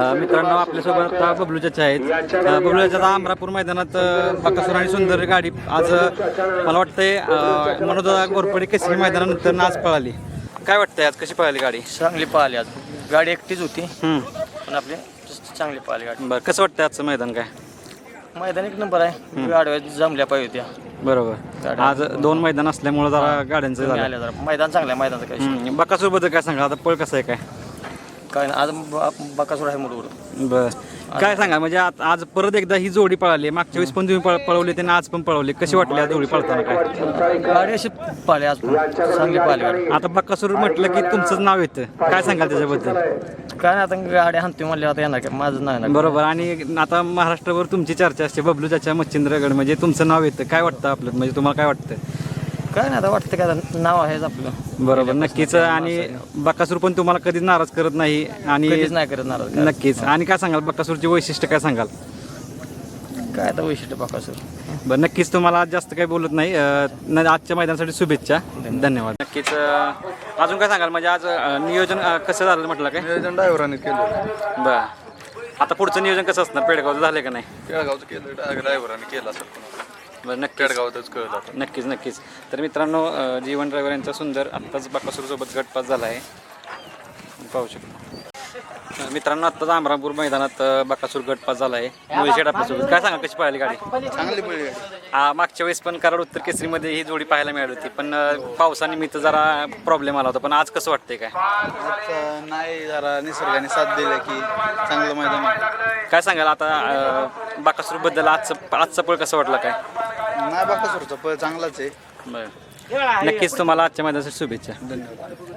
मित्रांनो आपल्यासोबत आता बबलू चाचा आहेत बबलू चाचा अमरापूर मैदानात बकासूर आणि सुंदर गाडी आज मला वाटतंय अ, मनोदा गोरपडे केसरी मैदानानंतर आज पळाली. काय वाटतंय आज? कशी पळाली गाडी? चांगली पाहिली आज. गाडी एकटीच होती. पण आपली चांगली पाहिली गाडी. बरं कसं वाटतंय आजचं मैदान काय? मैदान एक नंबर आहे. गाड्या जमल्या पाहिजे होत्या. बरोबर. आज दोन मैदान असल्यामुळे जरा गाड्यांचं मैदान चांगलं आहे मैदानाचं हम्म. बकासूरबद्दल काय सांगा आता पळ कसं आहे काय? काय नाही आज ब- बकासूर आहे मुलगुड बर. काय सांगा म्हणजे आत- आज परत एकदा ही जोडी पळाली मागच्या वेळेस पण तुम्ही पळ- पळवली त्यांनी आज पण पळवली. कशी वाटली आज जोडी पळताना काय? गाडी अशी पाहिली आज पण. चांगली पाहिली गाडी. आता बक्कासूर म्हटलं की तुमचंच नाव येतं. काय सांगाल त्याच्याबद्दल? काय नाही आता गाडी हाणते म्हणले आता येणार काय माझं नाही ना बरोबर आणि आता महाराष्ट्रावर तुमची चर्चा असते बबलू चाचा मच्छिंद्रगड म्हणजे तुमचं नाव येतं. काय वाटतं आपलं? म्हणजे तुम्हाला काय वाटतं? काय नाही आता वाटतं काय आता नाव आहेच आपलं. बरोबर नक्कीच. आणि बक्कासूर पण तुम्हाला कधीच नाराज करत नाही आणि कधीच नाही करत नाराज काय. नक्कीच. आणि काय सांगाल बक्कासूरची वैशिष्ट्य काय सांगाल? काय आता वैशिष्ट्य बकासूर? बरं नक्कीच तुम्हाला आज जास्त काही बोलत नाही. अं, न- आजच्या मैदानासाठी शुभेच्छा. धन्यवाद. नक्कीच अं, अजून काय सांगाल? म्हणजे आज अं, नियोजन अं, कसं झालं म्हटलं काय? नियोजन ड्रायव्हराने केलं. बरं. आता पुढचं नियोजन कसं असणार? पेडगावचं झालं का नाही? केळगावचं केलं ड्रायव्हराने केलं कोणाला बरं नक्कीच. केळगावातच कळलं आता. नक्कीच नक्कीच. तर मित्रांनो अं, जीवन ड्रायव्हर यांचा सुंदर आत्ताच बाकासूरसोबत गटपास झाला आहे. पाहू शकतो. अं, मित्रांनो आत्ताच अमरापूर मैदानात अं, बाकासूर गटपास झाला आहे. आपल्यासोबत काय सांगा कशी पाहिली गाडी? चांगली आ, मागच्या वेळेस पण कराड उत्तर केसरीमध्ये ही जोडी पाहायला मिळाली होती पण अ, पावसानिमित्त जरा प्रॉब्लेम आला होता. पण आज कसं वाटतंय काय? आता नाही जरा निसर्गाने साथ दिला की चांगलं मैदान आहे. काय सांगाल आता बाकासूरबद्दल आजचं आजचा पळ कसं वाटला काय? नाही बाका सुरचा पळ चांगलाच आहे. बरं. नक्कीच तुम्हाला आजच्या मैदानासाठी शुभेच्छा. धन्यवाद.